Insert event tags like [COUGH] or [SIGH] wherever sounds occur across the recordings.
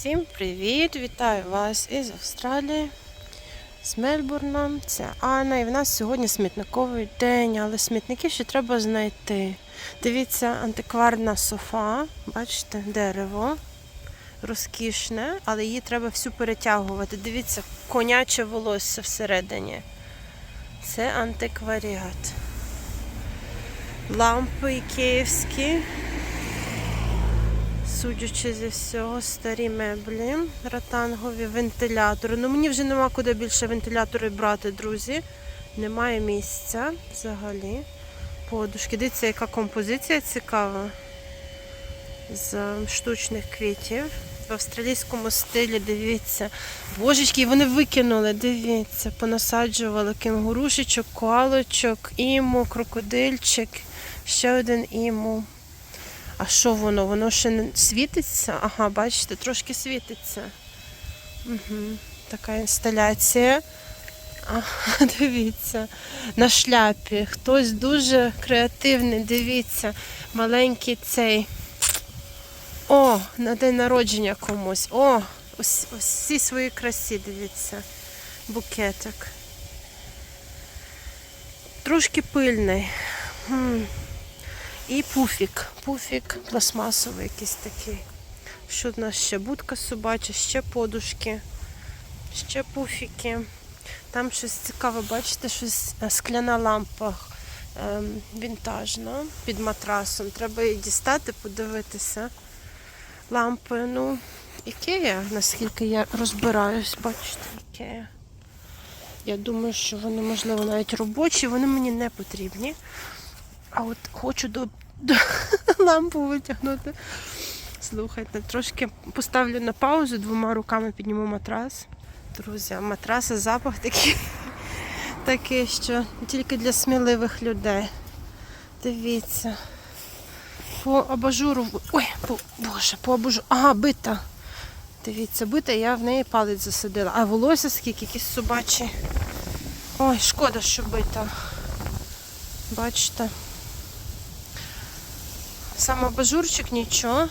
Всім привіт! Вітаю вас із Австралії, з Мельбурна. Це Анна. І в нас сьогодні смітниковий день, але смітники ще треба знайти. Дивіться, антикварна софа, бачите, дерево. Розкішне, але її треба всю перетягувати. Дивіться, коняче волосся всередині. Це антикваріат. Лампи ікеївські. Судячи зі всього, старі меблі, ратангові вентилятори. Ну мені вже нема куди більше вентилятори брати, друзі. Немає місця взагалі. Подушки. Дивіться, яка композиція цікава з штучних квітів. В австралійському стилі, дивіться. Божечки, вони викинули, дивіться, понасаджували кенгурушечок, коалочок, іму, крокодильчик, ще один іму. А що воно? Воно ще не світиться? Ага, бачите, трошки світиться. Угу. Така інсталяція. А, [LAUGHS] дивіться, на шляпі. Хтось дуже креативний, дивіться, маленький цей. О, на день народження комусь. О, ось, ось всі свої красі, дивіться. Букетик. Трошки пильний. І пуфік. Пуфік пластмасовий якийсь такий. Що в нас ще? Будка собача, ще подушки, ще пуфіки. Там щось цікаве, бачите, щось е, скляна лампа ем, вінтажна під матрасом. Треба її дістати, подивитися. Лампи, ну, Ікея, наскільки я розбираюсь, бачите, Ікея. Я думаю, що вони, можливо, навіть робочі, вони мені не потрібні. А от хочу до [LAUGHS] лампу витягнути. Слухайте, трошки поставлю на паузу, двома руками підніму матрас. Друзі, матраси запах такий, [LAUGHS] такий, що тільки для сміливих людей. Дивіться. По абажуру. Ой, по, боже, по абажуру. Ага, бита. Дивіться, бита, я в неї палець засадила. А волосся скільки, якісь собачі. Ой, шкода, що бита. Бачите. Сам абажурчик нічого.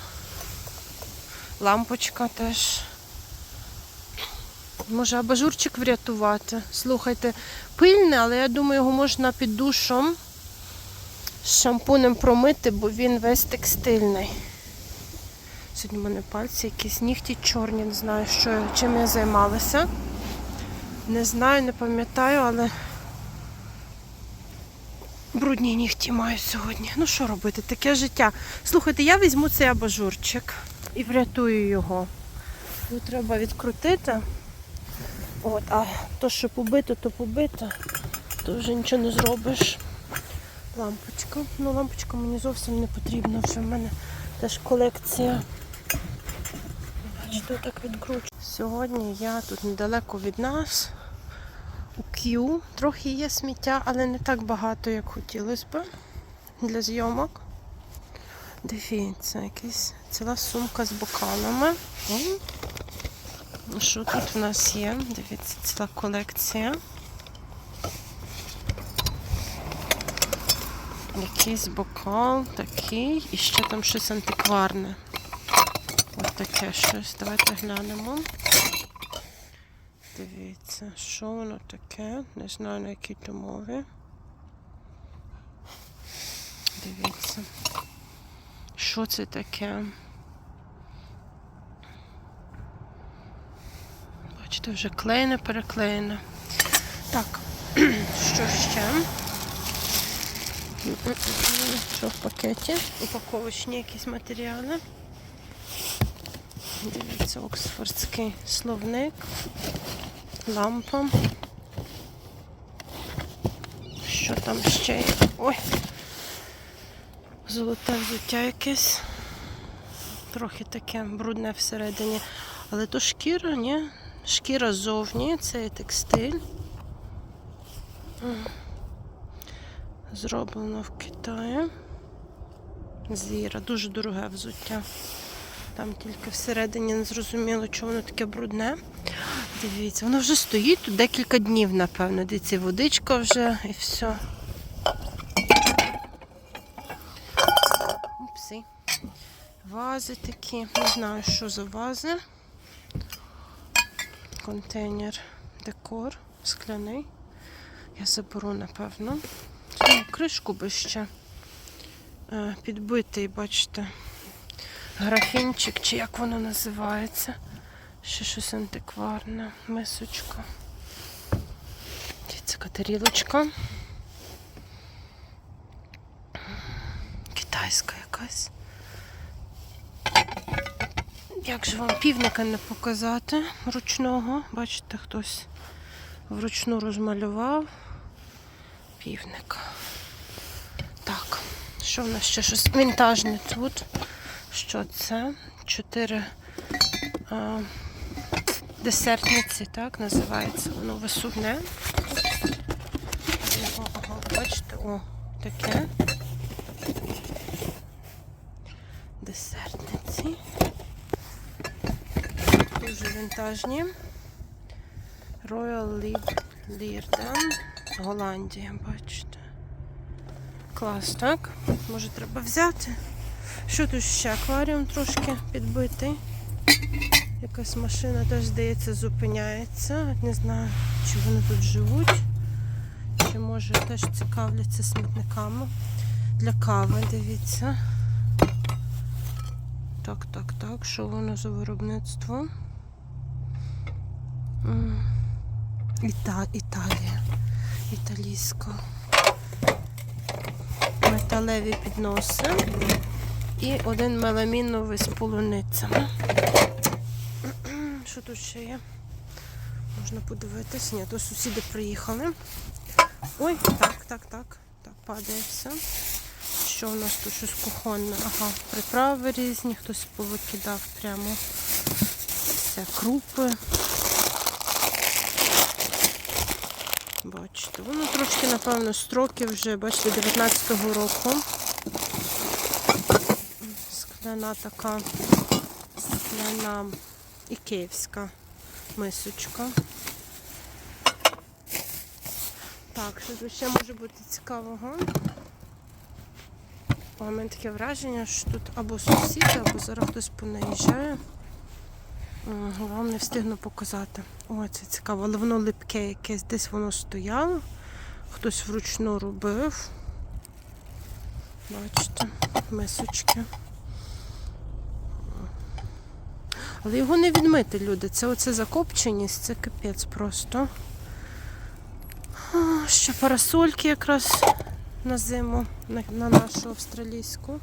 Лампочка теж. Може абажурчик врятувати. Слухайте, пильне, але я думаю, його можна під душом з шампунем промити, бо він весь текстильний. Сьогодні в мене пальці якісь нігті чорні, не знаю, що, чим я займалася. Не знаю, не пам'ятаю, але брудні нігті маю сьогодні. Ну що робити? Таке життя. Слухайте, я візьму цей абажурчик і врятую його. Його треба відкрутити. От, а то, що побито, то побито, то вже нічого не зробиш. Лампочка. Ну, лампочка мені зовсім не потрібна. Вже в мене теж колекція. Бачите, так відкручу. Сьогодні я тут недалеко від нас. У К'ю. Трохи є сміття, але не так багато, як хотілося б для зйомок. Дивіться, якась ціла сумка з бокалами. Що тут в нас є? Дивіться, ціла колекція. Якийсь бокал такий і ще там щось антикварне. Ось таке щось. Давайте глянемо. Дивіться, що воно таке. Не знаю на якій то мові. Дивіться. Що це таке? Бачите, вже клеєне, переклеєне. Так, [CLEARS THROAT] що ще? Що в пакеті? Упаковочні якісь матеріали. Дивіться, оксфордський словник, лампа. Що там ще є? Ой! Золоте взуття якесь. Трохи таке брудне всередині. Але то шкіра, ні? Шкіра ззовні, це є текстиль. Зроблено в Китаї. Зіра, дуже дороге взуття. Там тільки всередині не зрозуміло, чого воно таке брудне. Дивіться, воно вже стоїть тут декілька днів, напевно. Дивіться, водичка вже і все. Упси. Вази такі. Не знаю, що за вази. контейнер декор скляний. Я заберу, напевно. Кришку би ще е, підбитий, бачите, графінчик, чи як воно називається. Ще щось антикварне, мисочка. Це тарілочка. Китайська якась. Як же вам півника не показати ручного? Бачите, хтось вручну розмалював півника. Так, що в нас ще щось вінтажне тут? Що це? Чотири десертниці, так, називається. Воно висувне. Його, ага, бачите, о, таке. Десертниці. Дуже вінтажні. Royal Leerden, Голландія, бачите. Клас, так? Може треба взяти. Що тут ще? Акваріум трошки підбитий. Якась машина теж, здається, зупиняється. Не знаю, чи вони тут живуть, чи може теж цікавляться смітниками. Для кави, дивіться. Так, так, так. Що воно за виробництво? Іта, Італія. Італійська. Металеві підноси. І один меламіновий з полуницями. Що тут ще є? Можна подивитись. Ні, то сусіди приїхали. Ой, так, так, так. Так, падає все. Що у нас тут щось кухонне? Ага, приправи різні, хтось повикидав прямо. Все, крупи. Бачите, воно трошки, напевно, строки вже, бачите, 19-го року. Скляна така, скляна і київська мисочка. Так, що тут ще може бути цікавого? У мене таке враження, що тут або сусіди, або зараз хтось понаїжджає. Вам не встигну показати. О, це цікаво, але воно липке якесь, десь воно стояло. Хтось вручну робив. Бачите, мисочки. Але його не відмити, люди. Це оце закопченість, це капець просто. Ще парасольки якраз на зиму, на, на нашу австралійську.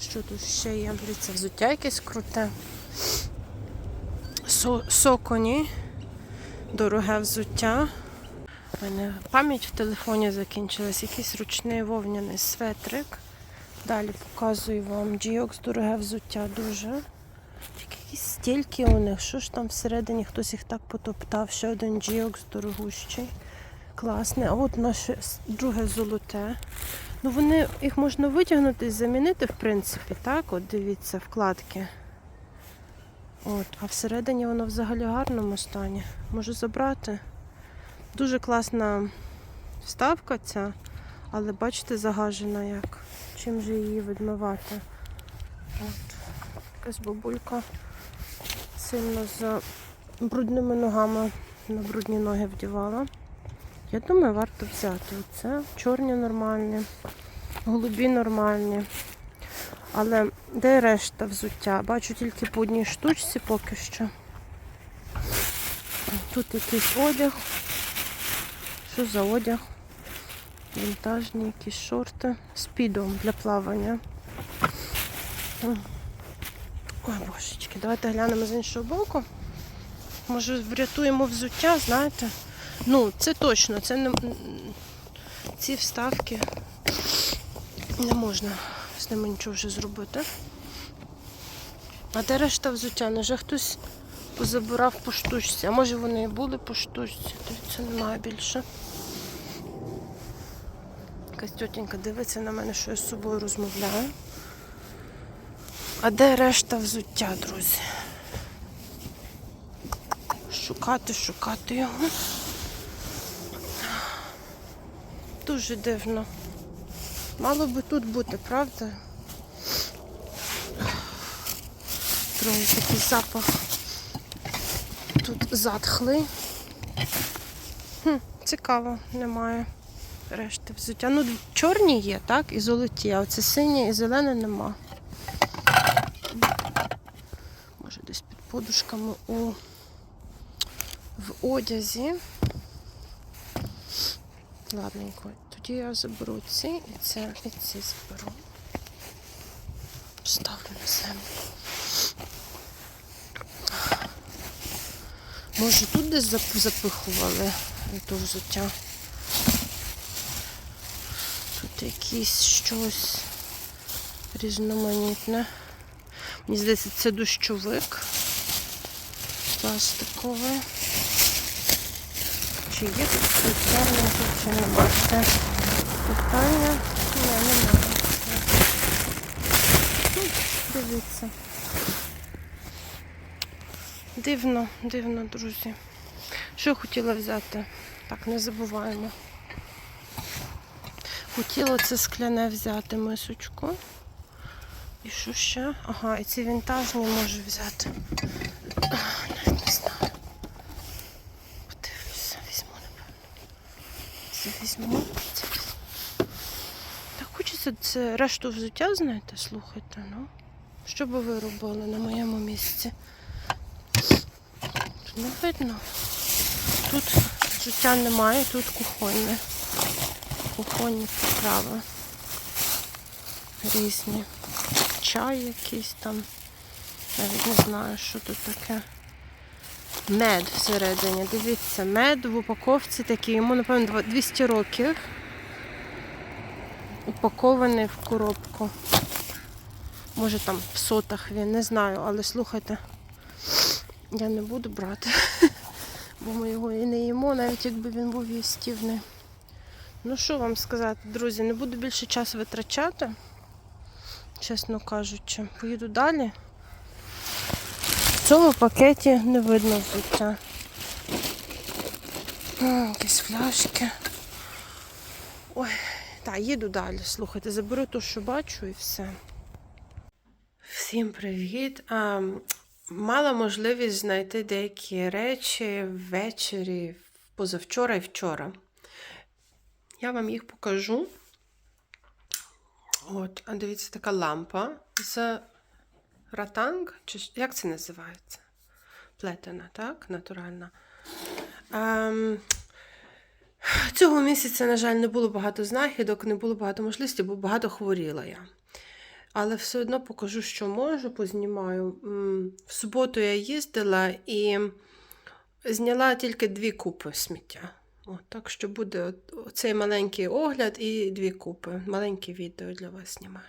Що тут ще є? Дивіться, взуття якесь круте. Со, соконі. Дороге взуття. У мене пам'ять в телефоні закінчилась. Якийсь ручний вовняний светрик. Далі показую вам Джіокс дороге взуття дуже. Якісь стільки у них. Що ж там всередині хтось їх так потоптав. Ще один Джіокс дорогущий. Класне. А от наше друге золоте. Ну вони їх можна витягнути і замінити, в принципі, так? От дивіться, вкладки. От, а всередині воно взагалі в гарному стані. Можу забрати. Дуже класна вставка ця, але бачите, загажена як. Чим же її відмивати? От. Якась бабулька сильно з брудними ногами на брудні ноги вдівала. Я думаю, варто взяти. Оце чорні нормальні, голубі нормальні. Але де решта взуття? Бачу тільки по одній штучці поки що. Тут якийсь одяг. Що за одяг? Вінтажні якісь шорти з підом для плавання. Ой, божечки, давайте глянемо з іншого боку. Може врятуємо взуття, знаєте? Ну, це точно, це не ці вставки не можна з ними нічого вже зробити. А де решта взуття? Невже хтось позабирав по штучці? А може вони і були по штучці? Дивіться, немає більше. Якась тітенька дивиться на мене, що я з собою розмовляю. А де решта взуття, друзі? Шукати, шукати його. Дуже дивно. Мало би тут бути, правда? Трохи такий запах Тут затхлий. Хм, цікаво, немає решти взуття. Ну, чорні є, так? І золоті, а оце синє і зелене нема. Може, десь під подушками у в одязі. Ладненько, тоді я заберу ці і це і ці заберу. Ставлю на землю. Може тут десь запихували то взуття. Тут якісь щось різноманітне. Мені здається, це дощовик пластиковий. Чи є тут спеціальне тут чи немає? Це питання. Ні, немає. Ну, Дивіться. Дивно, дивно, друзі. Що хотіла взяти? Так, не забуваємо. Хотіла це скляне взяти мисочку. І що ще? Ага, і ці вінтажні можу взяти. Ах, навіть не знаю. Подивлюся, візьму, напевно. Це візьму, це візьму. Так хочеться решту взуття, знаєте, слухайте, ну. Що би ви робили на моєму місці? Тут не видно. Тут взуття немає, тут кухонне. Кухонні приправи. Різні. Чай якийсь там. Навіть не знаю, що тут таке. Мед всередині. Дивіться, мед в упаковці такий, йому, напевно, 200 років. Упакований в коробку. Може там в сотах він, не знаю, але слухайте, я не буду брати, [LAUGHS] бо ми його і не їмо, навіть якби він був їстівний. Ну що вам сказати, друзі, не буду більше часу витрачати, чесно кажучи. Поїду далі. В цьому пакеті не видно взуття. Якісь фляшки. Ой, так, їду далі. Слухайте, заберу те, що бачу, і все. Всім привіт. А, мала можливість знайти деякі речі ввечері, позавчора і вчора. Я вам їх покажу. От, а дивіться, така лампа з ратанг, чи як це називається? Плетена, так? Натуральна. Ем, цього місяця, на жаль, не було багато знахідок, не було багато можливостей, бо багато хворіла я. Але все одно покажу, що можу, познімаю. В суботу я їздила і зняла тільки дві купи сміття. От, так що буде цей маленький огляд і дві купи. Маленьке відео для вас знімаю.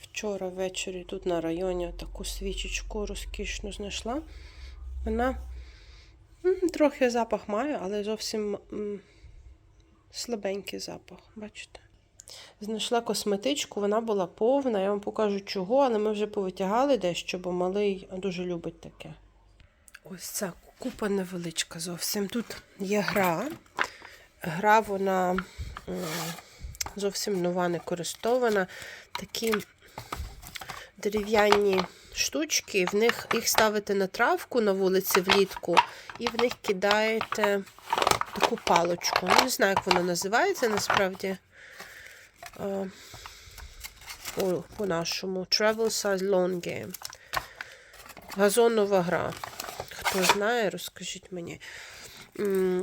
Вчора ввечері тут на районі таку свічечку розкішну знайшла. Вона трохи запах має, але зовсім слабенький запах. Бачите? Знайшла косметичку, вона була повна. Я вам покажу чого, але ми вже повитягали дещо, бо малий дуже любить таке. Ось ця купа невеличка зовсім. Тут є гра. Гра, вона зовсім нова, не користована. Такі дерев'яні штучки, в них їх ставите на травку на вулиці влітку, і в них кидаєте таку палочку. Ну, не знаю, як вона називається насправді. Е, по- По-нашому. Travel Size Lawn Game. Газонова гра. Хто знає, розкажіть мені.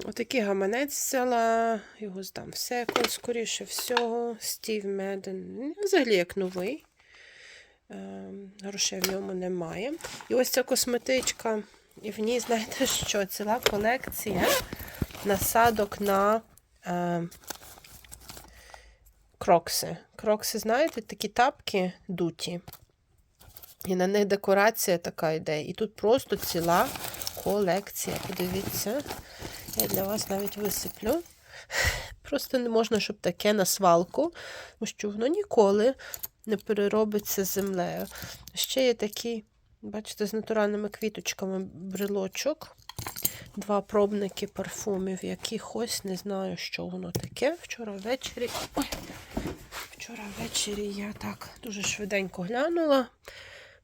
Отакий гаманець взяла, його здам в секунд, скоріше всього. Стів Меден. Взагалі як новий. Е, Грошей в ньому немає. І ось ця косметичка. І в ній, знаєте що? Ціла колекція насадок на е, крокси. Крокси, знаєте, такі тапки дуті. І на них декорація така йде. І тут просто ціла колекція. Подивіться, я для вас навіть висиплю. Просто не можна, щоб таке на свалку, тому що воно ніколи не переробиться землею. Ще є такий, бачите, з натуральними квіточками брелочок. Два пробники парфумів, якихось, не знаю, що воно таке. Вчора ввечері. Ой, вчора ввечері я так дуже швиденько глянула.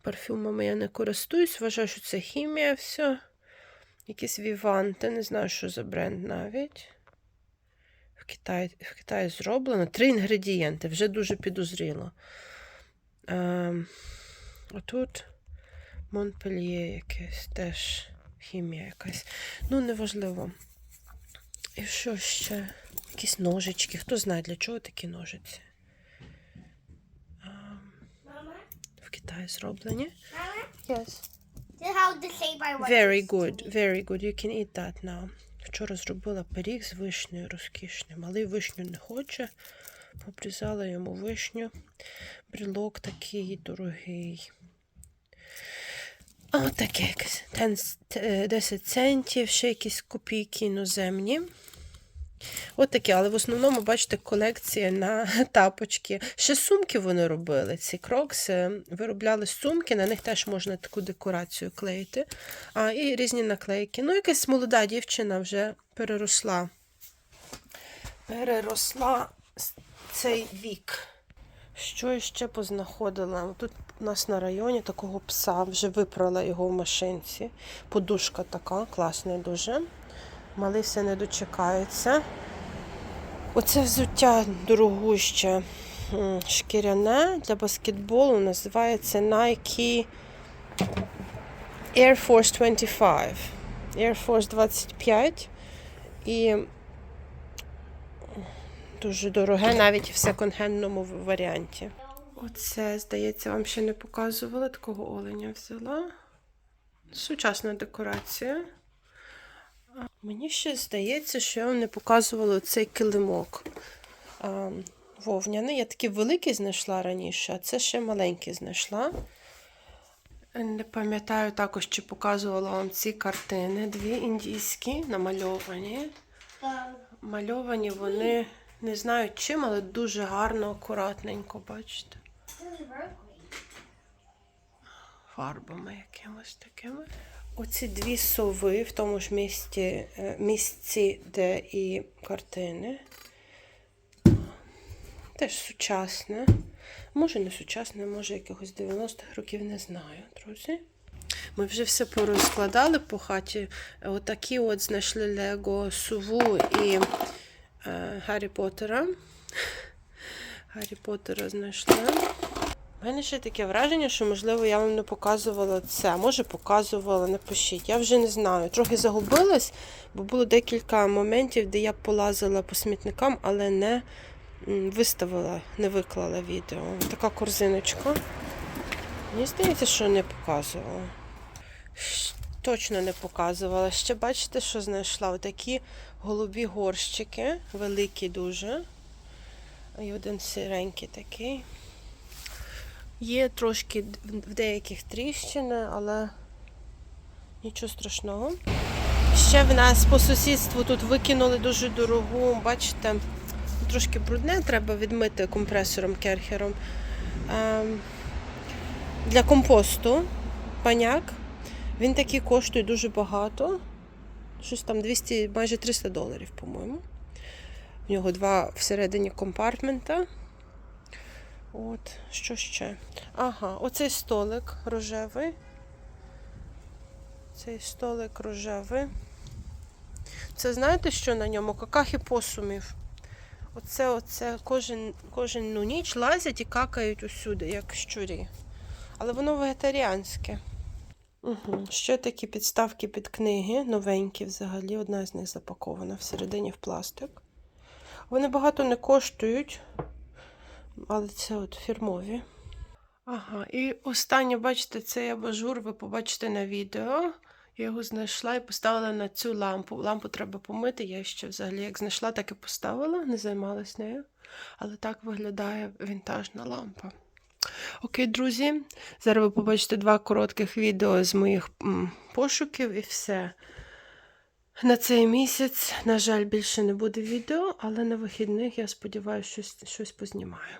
Парфюмами я не користуюсь, вважаю, що це хімія все. Якісь віванти, не знаю, що за бренд навіть. Китаї, в Китаї зроблено. Три інгредієнти, вже дуже підозріло. Ем, отут Монпельє якесь, теж хімія якась. Ну, неважливо. І що ще? Якісь ножички. Хто знає, для чого такі ножиці? Ем, в Китаї зроблені. Yes. Very good, very good. You can eat that now. Вчора зробила пиріг з вишнею розкішний. Малий вишню не хоче. Обрізала йому вишню. Брілок такий дорогий. А таке якесь. 10 е, 10 центів, ще якісь копійки іноземні. От таке, але в основному, бачите, колекція на [LAUGHS] тапочки. Ще сумки вони робили. Ці крокси виробляли сумки, на них теж можна таку декорацію клеїти. А, і різні наклейки. Ну, якась молода дівчина вже переросла. Переросла цей вік. Що ще познаходила? Тут у нас на районі такого пса, вже випрала його в машинці. Подушка така, класна дуже. Малий все не дочекається. Оце взуття дорогуще шкіряне для баскетболу називається Nike Air Force 25. Air Force 25. І дуже дороге, навіть в секонд-хендному варіанті. Оце, здається, вам ще не показувала. Такого оленя взяла. Сучасна декорація. Мені ще здається, що я вам не показувала цей килимок а, вовняний. Я такий великий знайшла раніше, а це ще маленький знайшла. Не пам'ятаю також, чи показувала вам ці картини. Дві індійські намальовані. Мальовані вони не знаю чим, але дуже гарно, акуратненько, бачите. фарбами якимось такими. Оці дві сови в тому ж місці, е, місці, де і картини. Теж сучасне. Може не сучасне, може якихось 90-х років, не знаю, друзі. Ми вже все порозкладали по хаті. Отакі от знайшли Лего Суву і е, Гаррі Поттера. Гаррі Поттера знайшли. У мене ще таке враження, що, можливо, я вам не показувала це. Може, показувала, напишіть. Я вже не знаю. Трохи загубилась, бо було декілька моментів, де я полазила по смітникам, але не виставила, не виклала відео. Така корзиночка. Мені здається, що не показувала. Точно не показувала. Ще бачите, що знайшла? Отакі голубі горщики, великі дуже. І один сиренький такий. Є трошки в деяких тріщини, але нічого страшного. Ще в нас по сусідству тут викинули дуже дорогу, бачите, трошки брудне, треба відмити компресором керхером. Ем, Для компосту паняк. Він такий коштує дуже багато. Щось там 200, майже 300 доларів, по-моєму. В нього два всередині компартмента. От, що ще? Ага, оцей столик рожевий. Цей столик рожевий. Це знаєте, що на ньому? Какахи посумів. Оце, оце кожен, кожну ніч лазять і какають усюди, як щурі. Але воно вегетаріанське. Угу. Ще такі підставки під книги, новенькі взагалі. Одна з них запакована всередині в пластик. Вони багато не коштують. Але це от фірмові. Ага, і останнє, бачите, цей абажур ви побачите на відео. Я його знайшла і поставила на цю лампу. Лампу треба помити. Я ще взагалі як знайшла, так і поставила, не займалась нею. Але так виглядає вінтажна лампа. Окей, друзі. Зараз ви побачите два коротких відео з моїх пошуків і все. На цей місяць, на жаль, більше не буде відео, але на вихідних, я сподіваюся, щось, щось познімаю.